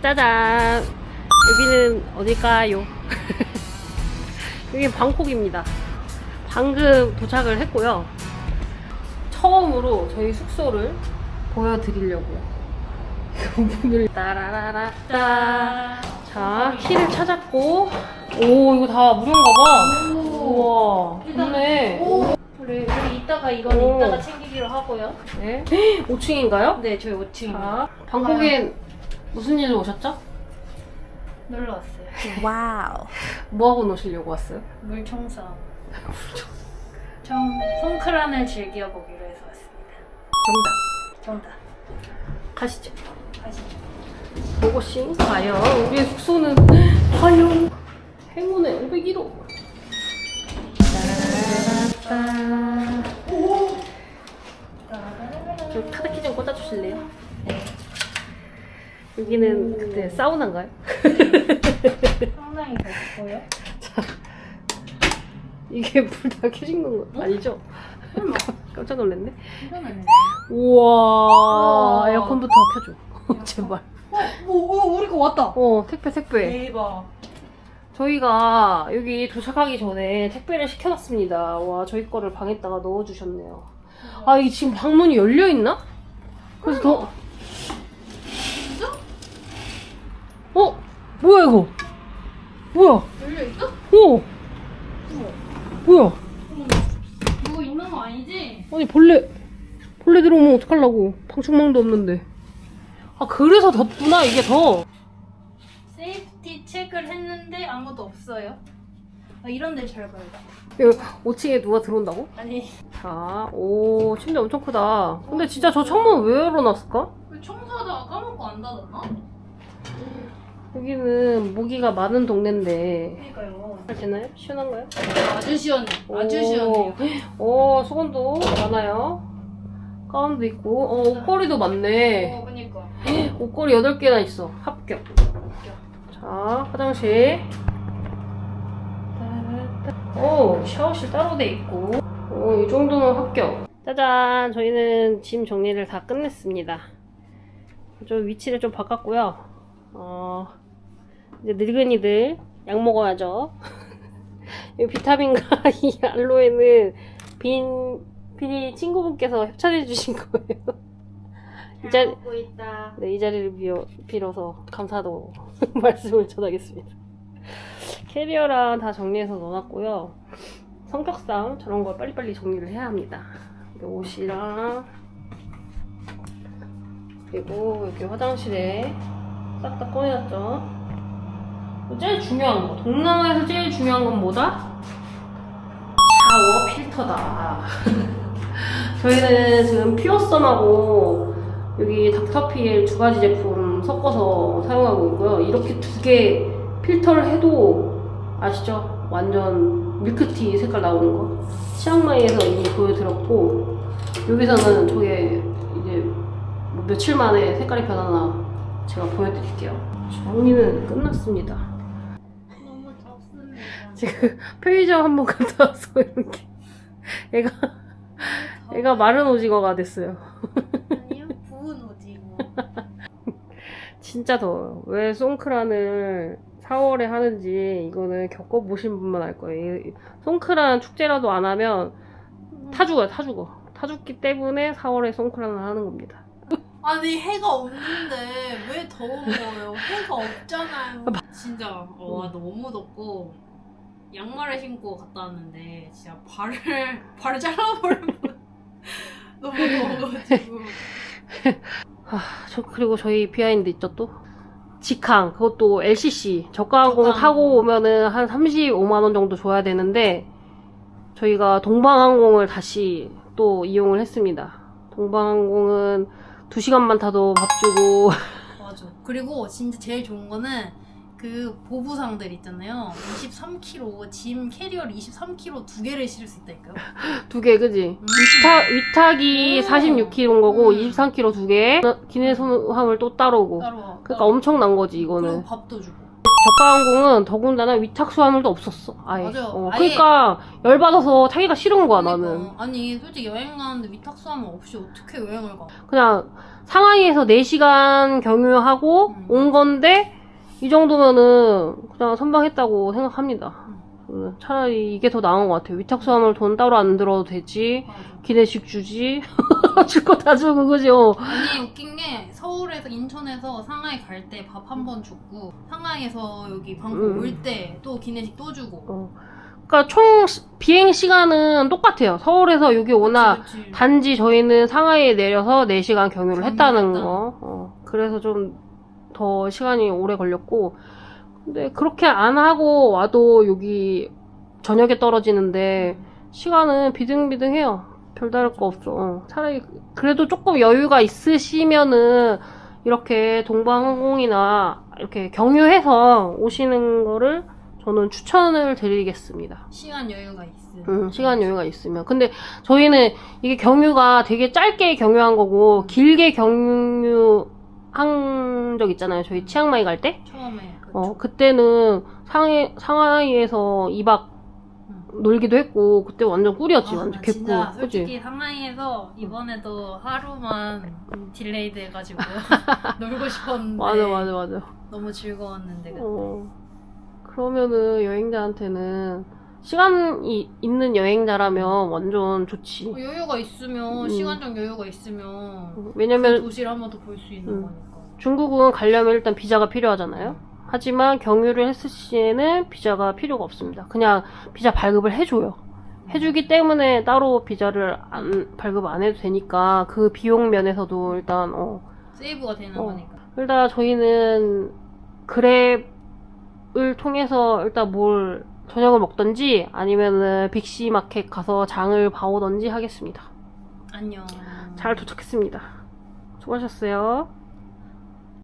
짜잔! 여기는 어딜까요? 여기 방콕입니다. 방금 도착을 했고요. 처음으로 저희 숙소를 보여드리려고요. 문을 따라라라 따. 자, 키를 찾았고, 오, 이거 다 무료인가 봐. 우와, 좋네. 우리, 우리 이따가 이거는 오. 이따가 챙기기로 하고요. 네. 5층인가요? 네, 저희 5층 자, 방콕엔 무슨 일로 오셨죠? 놀러 왔어요. 와우. 뭐하고 노시려고 왔어요? 물 청소. 좀 송크란을 즐겨보기로 해서 왔습니다. 정답. 정답. 가시죠. 가시죠. 보고싱 과연 우리의 숙소는 과연 행운의 501호 여기는 그때 사우나인가요? 상당히 덥고요. 이게 불 다 켜진 건가? 아니죠? 설마. 깜짝 놀랐네. 우와. 에어컨부터 켜줘 제발 어, 뭐, 어, 우리 거 왔다. 어 택배 택배 대박. 저희가 여기 도착하기 전에 택배를 시켜놨습니다. 와, 저희 거를 방에다가 넣어주셨네요. 아, 이게 지금 방문이 열려있나? 그래서 더. 진짜? 어? 뭐야, 이거? 뭐야? 열려 있어? 어? 뭐야? 누구 있는 거 아니지? 아니, 벌레, 벌레 들어오면 어떡하려고. 방충망도 없는데. 아, 그래서 덥구나, 이게 더. 세이프티 체크를 했는데 아무도 없어요. 아, 이런 데잘 봐요. 여기 5층에 누가 들어온다고? 아니, 자, 오, 침대 엄청 크다. 근데 진짜 저 창문 왜 열어놨을까? 왜 청소하다가 까먹고 안 닫았나? 여기는 모기가 많은 동네인데. 그러니까요. 잘 되나요? 시원한가요? 아주 시원해. 아주 오. 시원해요. 오, 수건도 많아요. 가운도 있고, 어, 옷걸이도 많네. 어, 그니까. 옷걸이 8개나 있어. 합격. 자, 화장실. 오, 샤워실 따로 돼 있고. 오, 이 정도는 합격. 짜잔, 저희는 짐 정리를 다 끝냈습니다. 좀 위치를 좀 바꿨고요. 어, 이제 늙은이들 약 먹어야죠. 이 비타민과 이 알로에는 빈, 빈이 친구분께서 협찬해주신 거예요. 이 자리. 네, 이 자리를 빌어, 빌어서 감사도 말씀을 전하겠습니다. 캐리어랑 다 정리해서 넣어놨고요. 성격상 저런 걸 빨리빨리 정리를 해야 합니다. 옷이랑 그리고 여기 화장실에 싹 다 꺼내놨죠. 제일 중요한 거, 동남아에서 제일 중요한 건 뭐다? 샤워 필터다. 저희는 지금 피어썸하고 여기 닥터피엘 두 가지 제품 섞어서 사용하고 있고요. 이렇게 두 개 필터를 해도 아시죠? 완전 밀크티 색깔 나오는 거. 치앙마이에서 이미 보여드렸고 여기서는 저게 이제 뭐 며칠 만에 색깔이 변하나 제가 보여드릴게요. 정리는 끝났습니다. 지금 편의점 한 번 갔다 와서 이렇게 애가 애가 마른 오징어가 됐어요. 아니요, 부은 오징어. 진짜 더워요. 왜 송크란을 4월에 하는지 이거는 겪어보신 분만 알 거예요. 이 송크란 축제라도 안 하면 타 죽어요, 타 죽어. 타 죽기 때문에 4월에 송크란을 하는 겁니다. 아니 해가 없는데 왜 더운 거예요? 해가 없잖아요. 진짜 와 너무 덥고 양말을 신고 갔다 왔는데 진짜 발을 발을 잘라버리면 너무 더워가지고 아, 저 그리고 저희 비하인드 있죠 또? 직항 그것도 LCC 저가항공 저가항공. 타고 오면은 한 35만 원 정도 줘야 되는데 저희가 동방항공을 다시 또 이용을 했습니다. 동방항공은 2시간만 타도 밥 주고 맞아. 그리고 진짜 제일 좋은 거는 그 보부상들 있잖아요. 23kg 짐 캐리어를 23kg 두 개를 실을 수 있다니까요. 두 개, 그지? 음. 위탁, 위탁이 음. 46kg인 거고, 음. 23kg 두 개. 기내 소함을 또 따로고. 따로. 그러니까 엄청난 거지, 그리고 이거는. 밥도 주고. 저가항공은 더군다나 위탁 수화물도 없었어. 아예. 맞아요. 어, 아예. 그러니까 열받아서 타기가 싫은 거야 나는. 그러니까. 아니 솔직히 여행 가는데 위탁 수하면 없이 어떻게 여행을 가? 그냥 상하이에서 4시간 경유하고 음. 온 건데 이 정도면은 그냥 선방했다고 생각합니다. 음, 차라리 이게 더 나은 것 같아요. 위탁수화물 돈 따로 안 들어도 되지. 기내식 주지. 줄 거 다 주고 그죠? 아니 웃긴 게 서울에서 인천에서 상하이 갈 때 밥 한 번 줬고 상하이에서 여기 방콕 음. 올 때 또 기내식 또 주고. 어. 그러니까 총 시- 비행 시간은 똑같아요. 서울에서 여기 오나 그치, 그치. 단지 저희는 상하이에 내려서 4시간 경유를 했다는 경유했다. 거. 어, 그래서 좀 더 시간이 오래 걸렸고. 근데 그렇게 안 하고 와도 여기 저녁에 떨어지는데 시간은 비등비등해요. 별다를 거 없어. 어, 차라리 그래도 조금 여유가 있으시면은 이렇게 동방항공이나 이렇게 경유해서 오시는 거를 저는 추천을 드리겠습니다. 시간 여유가 있으면. 음, 시간 여유가 있으면. 근데 저희는 이게 경유가 되게 짧게 경유한 거고 길게 경유 한 적 있잖아요. 저희 치앙마이 갈 때. 처음에. 그쵸. 어, 그때는 상해, 상하이에서 2박 놀기도 했고 그때 완전 꿀이었지. 아, 완전 나 개꿀. 진짜 그치? 솔직히 상하이에서 이번에도 하루만 딜레이 돼가지고 놀고 싶었는데 맞아, 맞아, 맞아. 너무 즐거웠는데 그때. 어. 그러면은 여행자한테는 시간이 있는 여행자라면 완전 좋지. 어, 여유가 있으면 음. 시간적 여유가 있으면 그 왜냐면 도시를 한 번 더 볼 수 있는 음. 거니까. 중국은 가려면 일단 비자가 필요하잖아요. 하지만 경유를 했을 시에는 비자가 필요가 없습니다. 그냥 비자 발급을 해줘요. 해주기 때문에 따로 비자를 안, 발급 안 해도 되니까 그 비용 면에서도 일단 어 세이브가 되는 어. 거니까. 일단 저희는 그랩을 통해서 일단 뭘 저녁을 먹던지 아니면은 빅시 마켓 가서 장을 봐오던지 하겠습니다. 안녕. 잘 도착했습니다. 수고하셨어요.